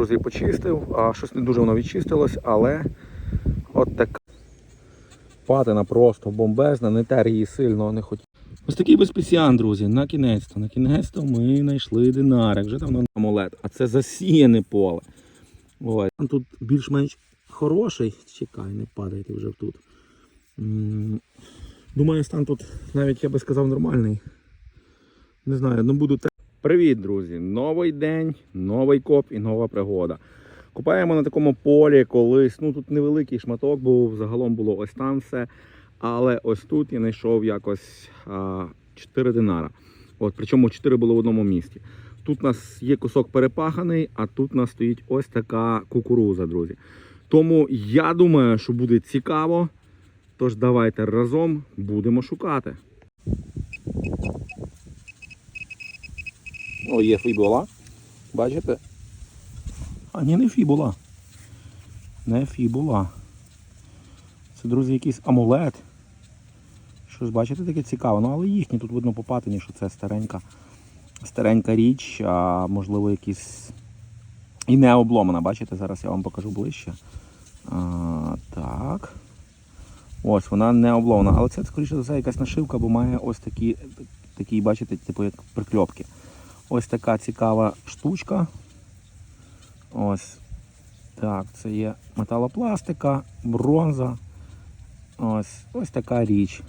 друзі, почистив, а щось не дуже воно відчистилось, але от така патина просто бомбезна, не тер її сильно не хотів. Ось такий безпеціан, друзі, на кінець-то. На кінець-то ми знайшли динарик, вже давно амулет, а це засіяне поле. Ось. Тут більш-менш хороший. Чекай, не падайте вже тут. Думаю, стан тут навіть я би сказав нормальний. Не знаю, ну буду те. Привіт, друзі! Новий день, новий коп і нова пригода. Купаємо на такому полі колись. Ну тут невеликий шматок був, загалом було ось там все. Але ось тут я знайшов якось а, 4 динара. От, причому 4 було в одному місці. Тут у нас є кусок перепаханий, а тут у нас стоїть ось така кукуруза, друзі. Тому я думаю, що буде цікаво. Тож давайте разом будемо шукати. О, є фібула. Бачите? А ні, не фібула. Не фібула. Це, друзі, якийсь амулет. Щось, бачите, таке цікаве. Ну, але їхні тут видно по патині, що це старенька, старенька річ, а можливо якісь. І не обломана, бачите, зараз я вам покажу ближче. А, так. Ось, вона не обломана. Але це, скоріше за все, якась нашивка, бо має ось такі, такі бачите, типу як прикльопки. Ось така цікава штучка. Ось. Так, це є металопластика, бронза. Ось ось така річ.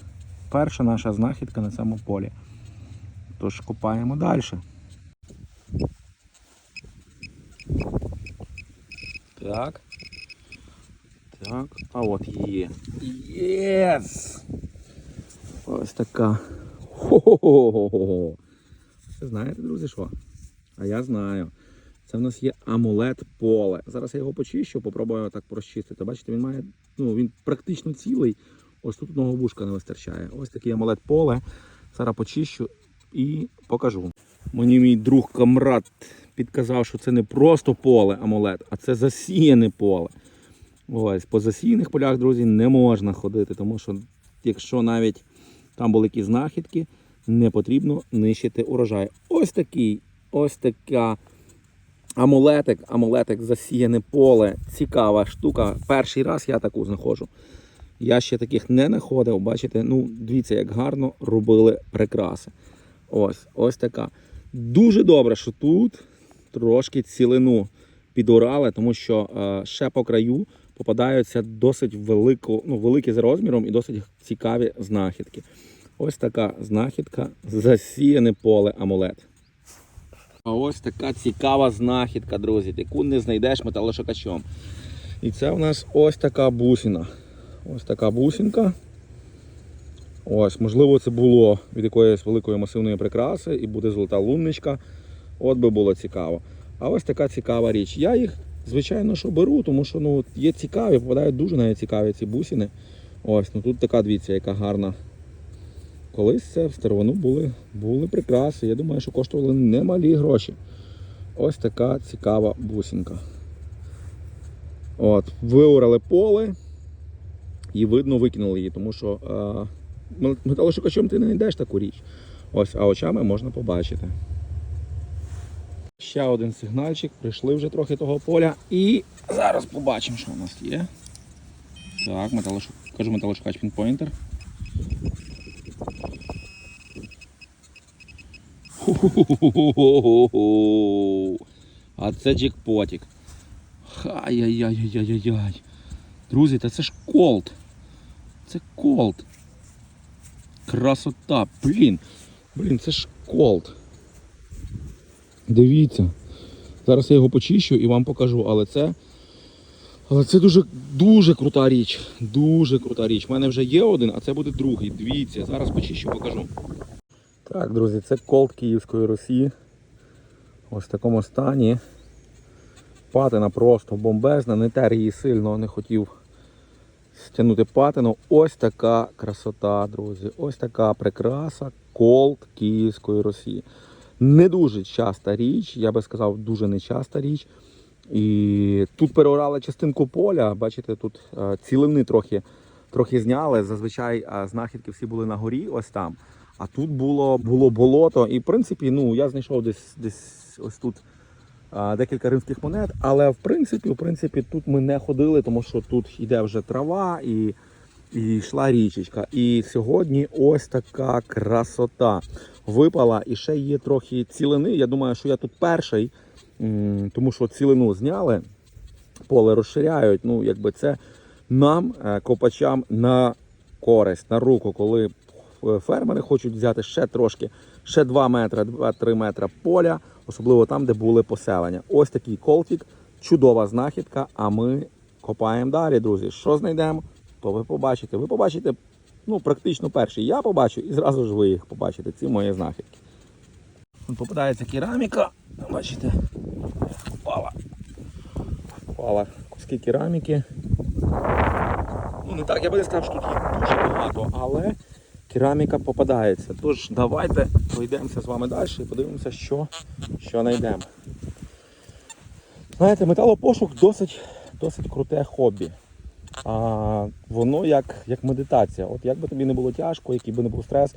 Перша наша знахідка на цьому полі. Тож копаємо далі. Так. Так, а от є. Єс! Ось така. Хо-хо-хо-хо-хо. Ви знаєте, друзі, що? А я знаю. Це в нас є амулет поле. Зараз я його почищу, попробую так прочистити. Бачите, він має, ну, він практично цілий. Ось тут одного вушка не вистачає. Ось такий амулет поле. Зараз почищу і покажу. Мені мій друг камрад підказав, що це не просто поле амулет, а це засіяне поле. Ось, по засіяних полях, друзі, не можна ходити, тому що якщо навіть там були якісь знахідки, не потрібно нищити урожай. Ось такий, ось така амулетик, амулетик засіяне поле. Цікава штука. Перший раз я таку знаходжу. Я ще таких не знаходив. Бачите, ну дивіться, як гарно робили прикраси. Ось, ось така. Дуже добре, що тут трошки цілину підурали, тому що е, ще по краю попадаються досить велико, ну, великі за розміром і досить цікаві знахідки. Ось така знахідка, засіяне поле амулет. А ось така цікава знахідка, друзі, яку не знайдеш металошукачом. І це у нас ось така бусина. Ось така бусинка. Ось, можливо, це було від якоїсь великої масивної прикраси і буде золота лунничка. От би було цікаво. А ось така цікава річ. Я їх, звичайно, що беру, тому що ну, є цікаві, попадають дуже навіть цікаві ці бусини. Ось, ну тут така дивіться, яка гарна. Колись це в старовину були, були прикраси. Я думаю, що коштували немалі гроші. Ось така цікава бусинка. От, виорали поле і видно викинули її, тому що е, металошукачом ти не знайдеш таку річ. Ось, а очами можна побачити. Ще один сигнальчик, прийшли вже трохи того поля і зараз побачимо, що у нас є. Так, металошук... кажу металошукач пінпойнтер. А це джекпотік. Ай-яй-яй-яй-яй-яй. Друзі, та це ж колд. Це колд. Красота. Блін. Блін, це ж колд. Дивіться. Зараз я його почищу і вам покажу, але це. Але це дуже дуже крута річ. Дуже крута річ. У мене вже є один, а це буде другий. Дивіться, зараз почищу, покажу. Так, друзі, це колд Київської Росії. Ось в такому стані. Патина просто бомбезна, не тер її сильно, не хотів стягнути патину. Ось така красота, друзі. Ось така прикраса колд Київської Росії. Не дуже часта річ, я би сказав, дуже нечаста річ. І тут переорали частинку поля, бачите, тут е, цілини трохи, трохи зняли. Зазвичай е, знахідки всі були на горі, ось там. А тут було було болото. І в принципі, ну, я знайшов десь десь ось тут а, декілька римських монет. Але в принципі, в принципі, тут ми не ходили, тому що тут йде вже трава і, і йшла річечка. І сьогодні ось така красота випала. І ще є трохи цілини. Я думаю, що я тут перший, тому що цілину зняли, поле розширяють. Ну, якби це нам, е, копачам, на користь, на руку, коли фермери хочуть взяти ще трошки, ще 2 метри, 2-3 метри поля, особливо там, де були поселення. Ось такий колтик, чудова знахідка. А ми копаємо далі, друзі. Що знайдемо, то ви побачите. Ви побачите, ну, практично перший я побачу, і зразу ж ви їх побачите. Ці мої знахідки. Тут попадається кераміка. Бачите, впала. Впала куски кераміки. Ну, не так, я би не сказав, що тут їх дуже багато, але кераміка попадається. Тож давайте пройдемося з вами далі і подивимося, що, що знайдемо. Знаєте, металопошук досить, досить круте хобі. А, воно як, як медитація. От як би тобі не було тяжко, який би не був стрес,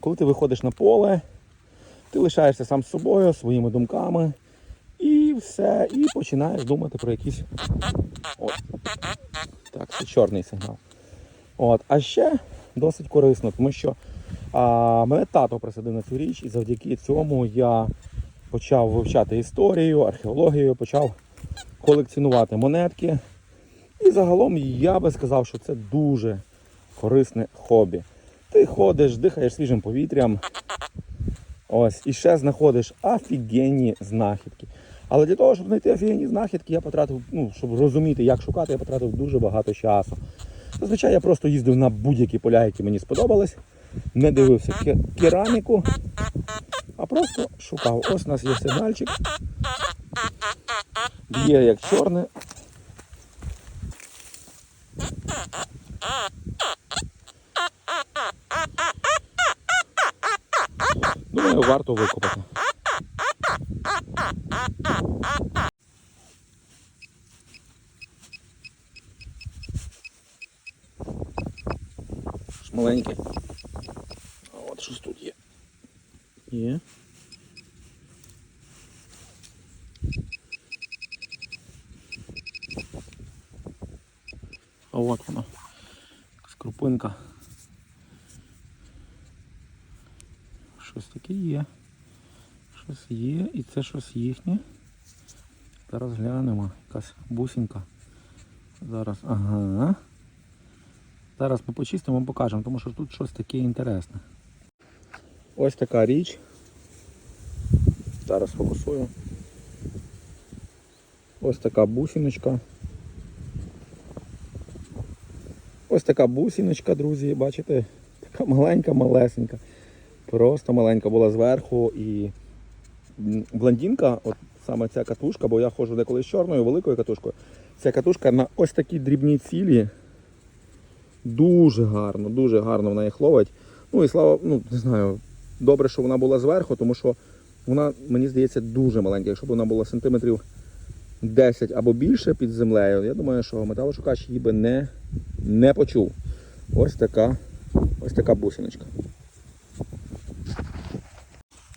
коли ти виходиш на поле, ти лишаєшся сам з собою, своїми думками, і все, і починаєш думати про якісь. От. Так, це чорний сигнал. От. А ще досить корисно, тому що а, мене тато присадив на цю річ, і завдяки цьому я почав вивчати історію, археологію, почав колекціонувати монетки. І загалом я би сказав, що це дуже корисне хобі. Ти ходиш, дихаєш свіжим повітрям. Ось, і ще знаходиш офігенні знахідки. Але для того, щоб знайти офігенні знахідки, я потратив, ну, щоб розуміти, як шукати, я потратив дуже багато часу. Зазвичай я просто їздив на будь-які поля, які мені сподобались, не дивився кераміку, а просто шукав. Ось у нас є сигнальчик. Б'є як чорне. Думаю, варто викопати. Маленьке. А от щось тут є. Є. А от воно. Якась. Щось таке є. Щось є і це щось їхнє. Зараз глянемо. Якась бусинка. Зараз, ага. Зараз ми почистимо, покажемо, тому що тут щось таке інтересне. Ось така річ. Зараз фокусую. Ось така бусиночка. Ось така бусиночка, друзі, бачите? Така маленька, малесенька. Просто маленька була зверху і блондинка, от саме ця катушка, бо я ходжу деколи з чорною, великою катушкою. Ця катушка на ось такі дрібні цілі. Дуже гарно, дуже гарно вона їх ловить. Ну і слава, ну не знаю, добре, що вона була зверху, тому що вона, мені здається, дуже маленька. Якщо б вона була сантиметрів 10 або більше під землею, я думаю, що металошукач її би не, не почув. Ось така, ось така бусиночка.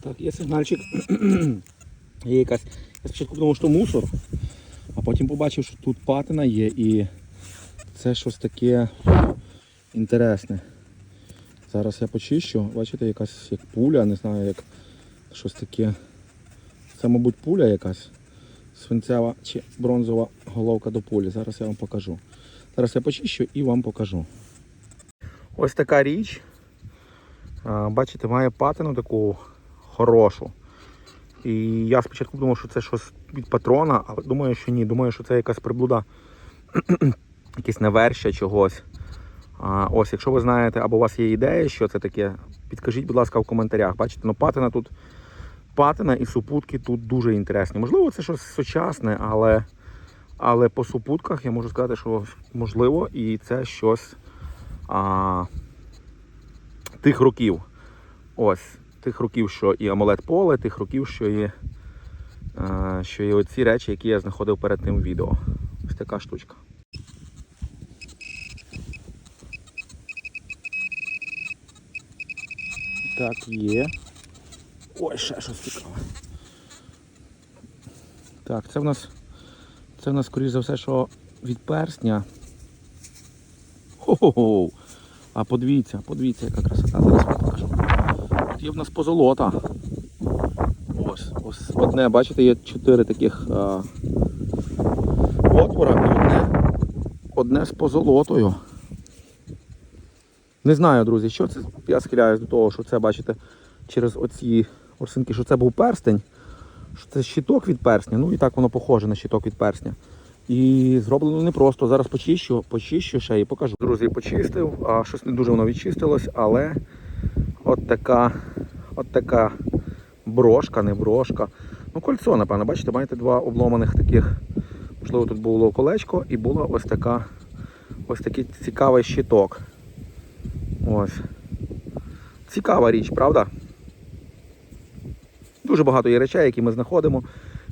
Так, є сигнальчик. є якась. Я спочатку думав, що мусор, а потім побачив, що тут патина є і це щось таке інтересне. Зараз я почищу, бачите, якась як пуля, не знаю, як щось таке. Це, мабуть, пуля якась. Свинцева чи бронзова головка до пулі. Зараз я вам покажу. Зараз я почищу і вам покажу. Ось така річ. Бачите, має патину таку хорошу. І я спочатку думав, що це щось від патрона, але думаю, що ні. Думаю, що це якась приблуда, якесь навершя чогось. Ось, якщо ви знаєте, або у вас є ідея, що це таке, підкажіть, будь ласка, в коментарях. Бачите, ну патина тут патина і супутки тут дуже інтересні. Можливо, це щось сучасне, але, але по супутках я можу сказати, що можливо, і це щось а, тих років. Ось, тих років, що і амулет поле, тих років, що і, а, що і оці речі, які я знаходив перед тим відео. Ось така штучка. Так, є. Ой, ще щось цікаве. Так, це в нас, це в нас, скоріш за все, що від персня. Хо-хо-хо. А подивіться, подивіться, яка красота. Зараз вам покажу. Тут є в нас позолота. Ось, ось одне, бачите, є чотири таких а, отвора одне, одне з позолотою. Не знаю, друзі, що це. Я схиляюсь до того, що це, бачите, через оці орсинки, що це був перстень, що це щиток від персня. Ну і так воно похоже на щиток від персня. І зроблено не просто. Зараз почищу, почищу ще і покажу. Друзі, почистив, а щось не дуже воно відчистилось, але от така, от така брошка, не брошка. Ну, кольцо, напевно, бачите, маєте два обломаних таких. Можливо, тут було колечко і була ось така, ось такий цікавий щиток. Ось. Цікава річ, правда? Дуже багато є речей, які ми знаходимо.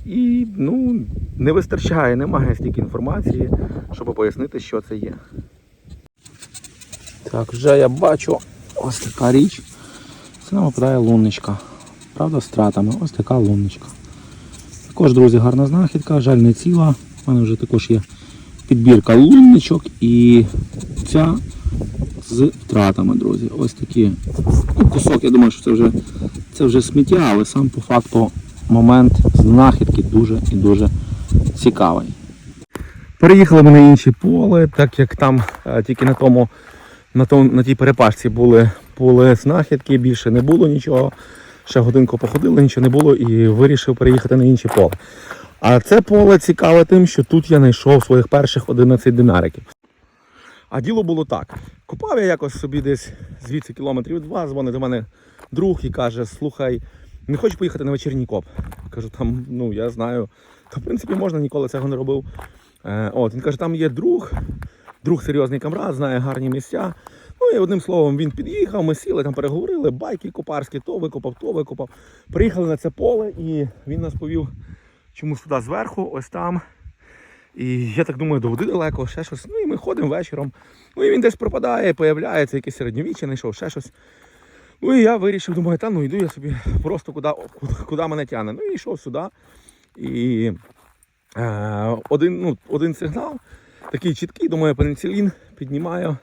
І ну, не вистачає, немає стільки інформації, щоб пояснити, що це є. Так, вже я бачу ось така річ. Це нам випадає лунничка. Правда, з стратами. Ось така лунничка. Також, друзі, гарна знахідка, жаль не ціла. У мене вже також є підбірка лунничок і ця з втратами, друзі. Ось такі. Ну, кусок, я думаю, що це вже, це вже сміття, але сам по факту момент знахідки дуже і дуже цікавий. Переїхали ми на інше поле, так як там е, тільки на тому, на, тому, на тій перепашці були, були знахідки, більше не було нічого. Ще годинку походили, нічого не було і вирішив переїхати на інше поле. А це поле цікаве тим, що тут я знайшов своїх перших 11 динариків. А діло було так. Купав я якось собі десь звідси кілометрів два, дзвонить до мене друг і каже: слухай, не хочеш поїхати на вечірній коп? Кажу, там, ну я знаю. Та в принципі можна, ніколи цього не робив. Е, от, він каже, там є друг, друг серйозний камрад, знає гарні місця. Ну і одним словом він під'їхав, ми сіли, там переговорили, байки копарські, то викопав, то викопав. Приїхали на це поле і він нас повів чомусь туди зверху, ось там. І я так думаю, до води далеко, ще щось. Ну і ми ходимо вечором. Ну і він десь пропадає, появляється, якесь середньовіччя знайшов, ще щось. Ну і я вирішив, думаю, та ну йду я собі просто куди, куди, мене тягне. Ну і йшов сюди. І е, один, ну, один сигнал, такий чіткий, думаю, пеніцилін піднімаю,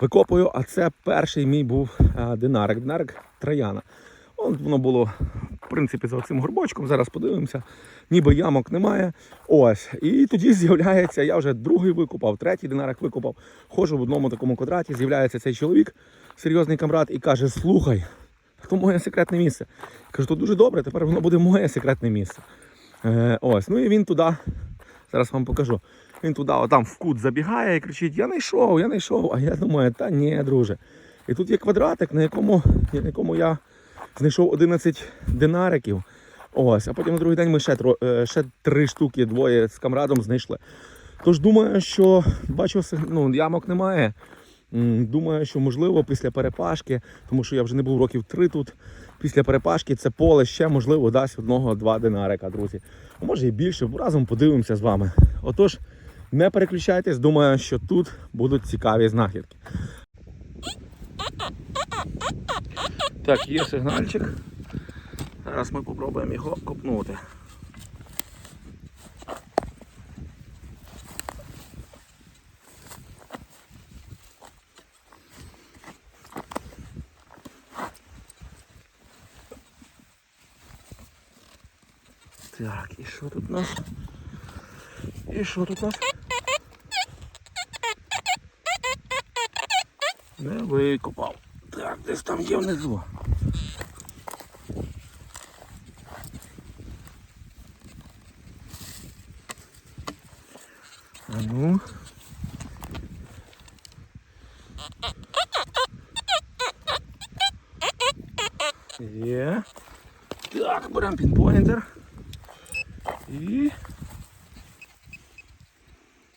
викопую, а це перший мій був е, динарик, динарик Трояна. Воно було, в принципі, за цим горбочком. Зараз подивимося. Ніби ямок немає. Ось. І тоді з'являється, я вже другий викопав, третій динарик викопав. Ходжу в одному такому квадраті, з'являється цей чоловік, серйозний камрад, і каже: Слухай, то моє секретне місце. Кажу, то дуже добре, тепер воно буде моє секретне місце. Е, ось. Ну і він туди, зараз вам покажу. Він туди, отам в кут забігає і кричить: Я не йшов, я не йшов. А я думаю, та ні, друже. І тут є квадратик, на якому, на якому я знайшов 11 динариків. Ось, а потім на другий день ми ще, е, ще три штуки, двоє з камрадом знайшли. Тож думаю, що бачу, ну, ямок немає. Думаю, що можливо після перепашки, тому що я вже не був років три тут. Після перепашки це поле ще можливо дасть одного-два динарика, друзі. А може і більше, разом подивимося з вами. Отож, не переключайтесь, думаю, що тут будуть цікаві знахідки. Так, є сигнальчик. Зараз ми спробуємо його копнути. Так, і що тут у нас? І що тут у нас? Не викопав. Так, десь там є внизу. А ну. Є. Так, беремо пінпоінтер. І.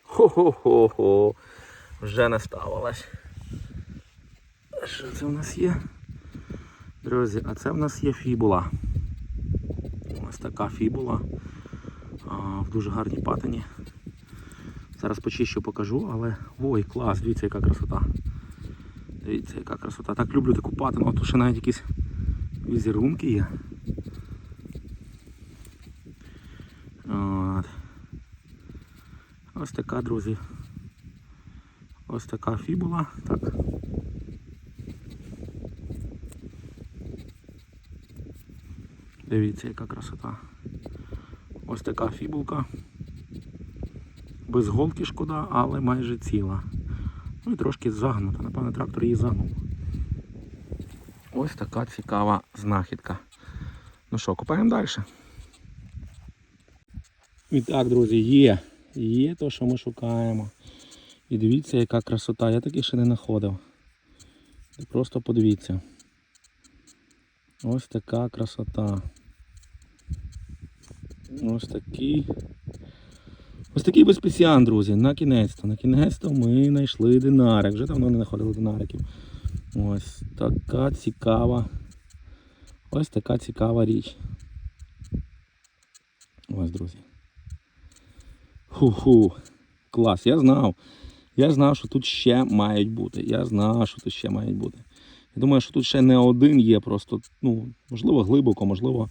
Хо-хо-хо-хо. Вже не ставилась. Що це в нас є? Друзі, а це в нас є фібула. Ось така фібула. А, в дуже гарній патині. Зараз почищу покажу, але ой, клас, дивіться, яка красота. Дивіться, яка красота. Так люблю таку патину, а тут ще навіть якісь візерунки є. О, Ось така, друзі. Ось така фібула. Так. Дивіться, яка красота. Ось така фібулка. Без голки шкода, але майже ціла. Ну і трошки загнута. Напевно, трактор її загнув. Ось така цікава знахідка. Ну що, купаємо далі. І так, друзі, є. Є то, що ми шукаємо. І дивіться, яка красота. Я таки ще не знаходив. Просто подивіться. Ось така красота. Ось такий. Ось такий безпесіан, друзі. На кінець-то. На кінець-то ми знайшли динарик. Вже давно не знаходили динариків. Ось така цікава. Ось така цікава річ. Ось, друзі. Ху-ху. Клас. Я знав. Я знав, що тут ще мають бути. Я знав, що тут ще мають бути. Я думаю, що тут ще не один є, просто, ну, можливо, глибоко, можливо.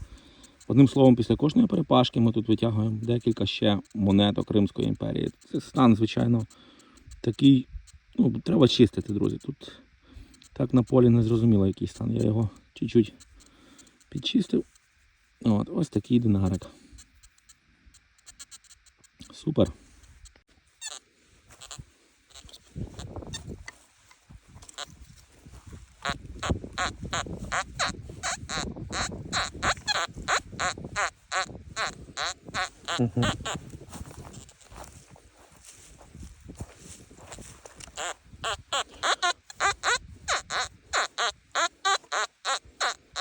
Одним словом, після кожної перепашки ми тут витягуємо декілька ще монеток Римської імперії. Це стан, звичайно, такий. Ну, треба чистити, друзі. Тут так на полі не зрозуміло, який стан. Я його чуть-чуть підчистив. От, ось такий динарик. Супер.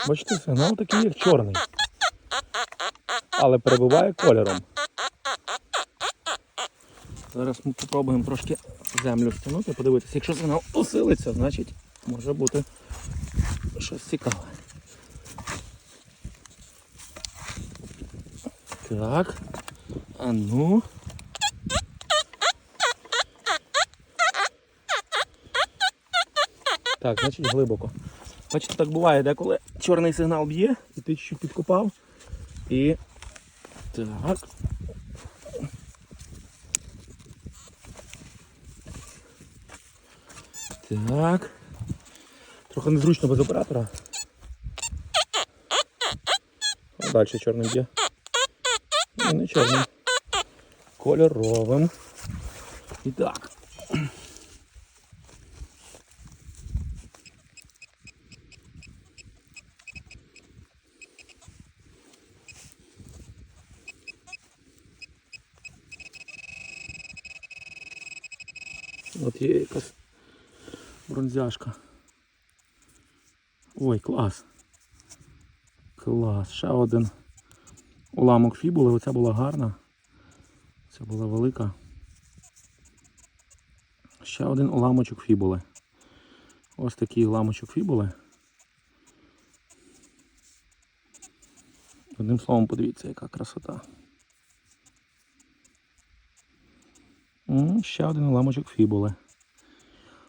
Бачите, сигнал такий, як чорний. Але перебуває кольором. Зараз ми спробуємо трошки землю стягнути, подивитися. Якщо сигнал посилиться, значить може бути щось цікаве. Так. А ну. Так, значить глибоко. Бачите, так буває, деколи чорний сигнал б'є, і ти чуть підкопав. І. Так. Так. Трохи незручно без оператора. А далі чорний б'є. Ні, не чорним. Кольоровим. І так. От є якась бронзяшка. Ой, клас. Клас. Ще один уламок фібули. Оця була гарна. Це була велика. Ще один уламочок фібули. Ось такий уламочок фібули. Одним словом, подивіться, яка красота. Ще один уламочок фібули.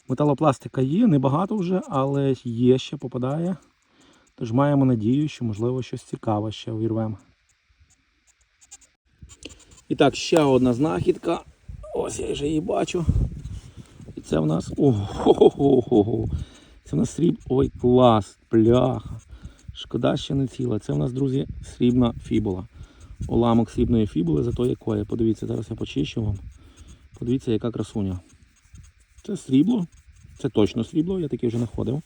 Металопластика є, небагато вже, але є ще попадає. Тож маємо надію, що можливо щось цікаве ще увірвемо. І так, ще одна знахідка. Ось я вже її бачу. І це в нас. Ого! Це в нас сріб. Ой, клас! Пляха! Шкода, що не ціла. Це в нас, друзі, срібна фібула. Уламок срібної фібули, зато якої. Подивіться, зараз я почищу вам. Подивіться, яка красуня. Це срібло. Це точно срібло, я таке вже знаходив.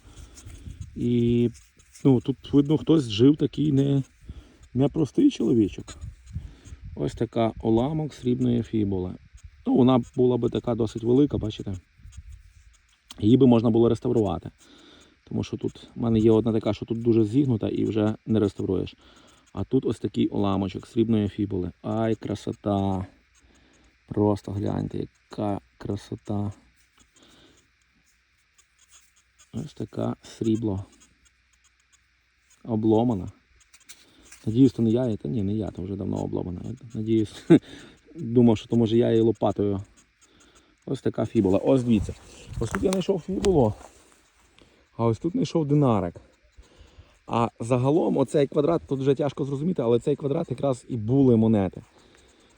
І ну, тут видно, хтось жив такий не, непростий чоловічок. Ось така уламок срібної фібули. Ну, вона була би така досить велика, бачите? Її би можна було реставрувати. Тому що тут в мене є одна така, що тут дуже зігнута і вже не реставруєш. А тут ось такий уламочок срібної фібули. Ай, красота! Просто гляньте, яка красота. Ось така срібло. Обломана. Надіюсь, то не я, та ні, не я, то вже давно обломана. Надіюсь, думав, що то може я її лопатою. Ось така фібула. Ось дивіться. Ось тут я знайшов фібулу, а ось тут знайшов динарик. А загалом оцей квадрат, тут вже тяжко зрозуміти, але цей квадрат якраз і були монети.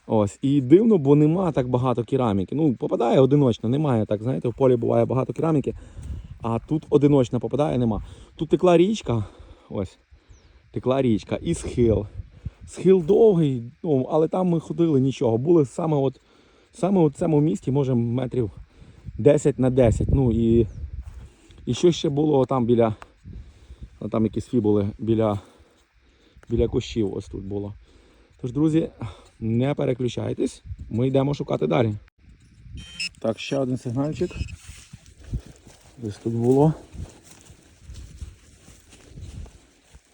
Ось. І дивно, бо нема так багато кераміки. Ну, попадає одиночно, немає так, знаєте, в полі буває багато кераміки, а тут одиночно попадає, нема. Тут текла річка, ось, текла річка і схил. Схил довгий, ну, але там ми ходили нічого. Були саме от, саме от цьому місті, може, метрів 10 на 10. Ну і, і що ще було там біля, ну, там якісь фібули біля, біля кущів ось тут було. Тож, друзі, не переключайтесь, ми йдемо шукати далі. Так, ще один сигнальчик. Десь тут було.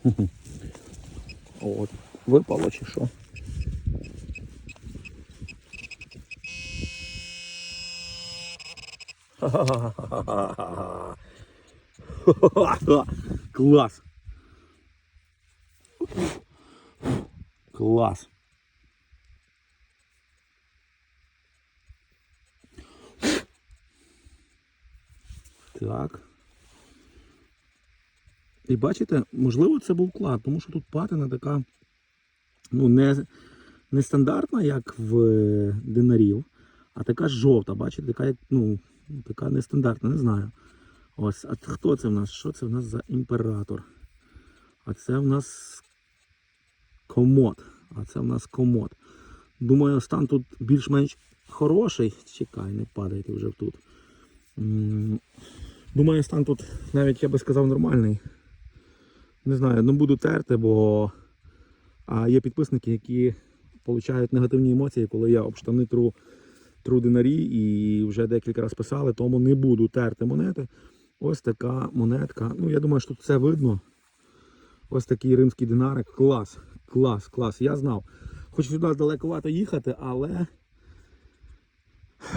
От, випало чи що? Клас! Клас! Так. І бачите, можливо, це був клад, тому що тут патина така, ну, не, не стандартна, як в е, динарів, а така жовта, бачите, така, ну, така нестандартна, не знаю. Ось, а хто це в нас? Що це в нас за імператор? А це в нас комод. А це в нас комод. Думаю, стан тут більш-менш хороший. Чекай, не падайте вже тут. Думаю, стан тут навіть я би сказав нормальний. Не знаю, не буду терти, бо а є підписники, які отримують негативні емоції, коли я об штани тру, тру динарі і вже декілька разів писали, тому не буду терти монети. Ось така монетка. Ну, я думаю, що тут все видно. Ось такий римський динарик. Клас, клас, клас. Я знав. Хоч сюди далековато їхати, але.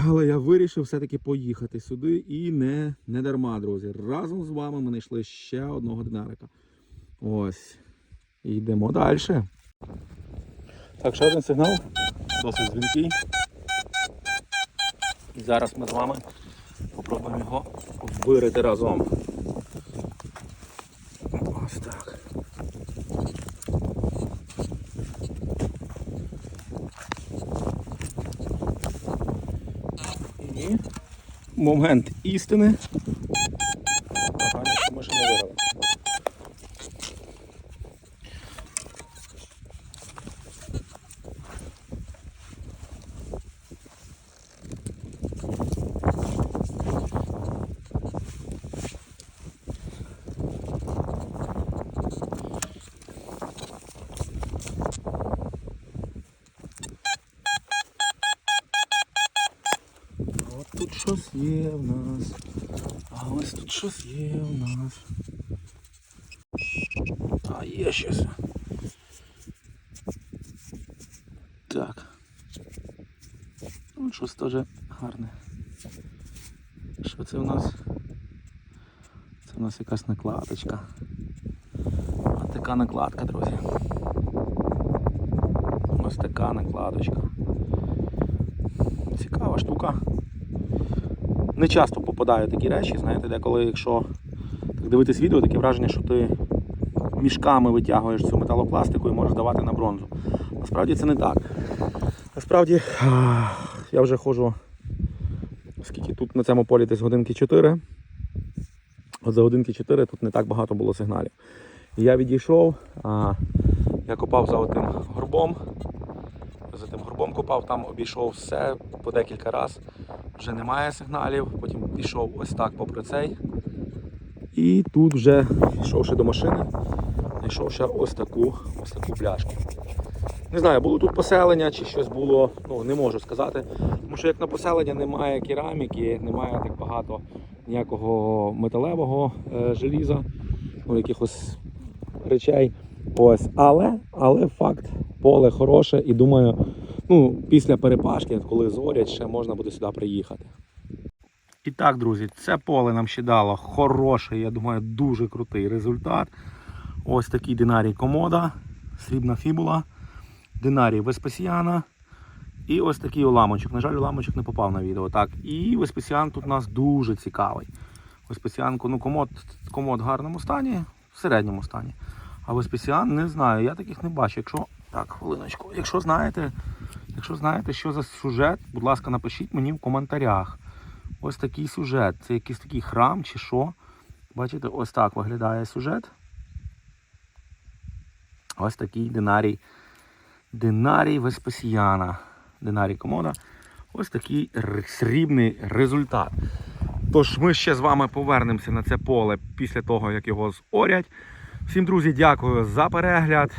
Але я вирішив все-таки поїхати сюди і не, не дарма, друзі. Разом з вами ми знайшли ще одного динарика. Ось. Йдемо далі. Так, ще один сигнал. Досить дзвінкий. І зараз ми з вами попробуємо його вирити разом. Момент істини. Ми ще не вирили. От тут щось є в нас. А ось тут щось є в нас. А є щось. Так. От щось теж гарне. Що це в нас? Це в нас якась накладочка. Ось така накладка, друзі. Ось така накладочка. Цікава штука. Не часто попадаю такі речі, знаєте, деколи, якщо так дивитись відео, таке враження, що ти мішками витягуєш цю металопластику і можеш давати на бронзу. Насправді це не так. Насправді я вже ходжу, скільки тут на цьому полі десь годинки 4. От за годинки 4 тут не так багато було сигналів. Я відійшов, я копав за отим горбом. За тим горбом копав, там обійшов все по декілька разів. Вже немає сигналів. Потім пішов ось так попри цей. І тут вже йшовши до машини, знайшов ще ось таку, ось таку пляшку. Не знаю, було тут поселення чи щось було, ну не можу сказати. Тому що як на поселення немає кераміки, немає так багато ніякого металевого е, желіза, ну, якихось речей. Ось, але, але факт, поле хороше і думаю, ну, після перепашки, коли зорять, ще можна буде сюди приїхати. І так, друзі, це поле нам ще дало хороший, я думаю, дуже крутий результат. Ось такий динарій комода, срібна фібула, динарій Веспасіана і ось такий уламочок. На жаль, уламочок не попав на відео. Так, і Веспасіан тут у нас дуже цікавий. Веспасіанку, ну комод, комод в гарному стані, в середньому стані. А Веспасіан не знаю, я таких не бачу. Якщо. Так, хвилиночку. Якщо знаєте, Якщо знаєте, що за сюжет, будь ласка, напишіть мені в коментарях. Ось такий сюжет. Це якийсь такий храм чи що. Бачите, ось так виглядає сюжет. Ось такий динарій. Динарій Веспасіяна. Динарій комода. Ось такий срібний результат. Тож ми ще з вами повернемося на це поле після того, як його зорять. Всім, друзі, дякую за перегляд.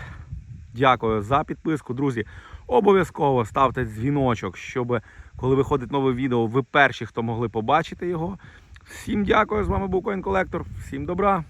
Дякую за підписку. Друзі, обов'язково ставте дзвіночок, щоб коли виходить нове відео, ви перші, хто могли побачити його. Всім дякую. З вами був Коін Колектор. Всім добра.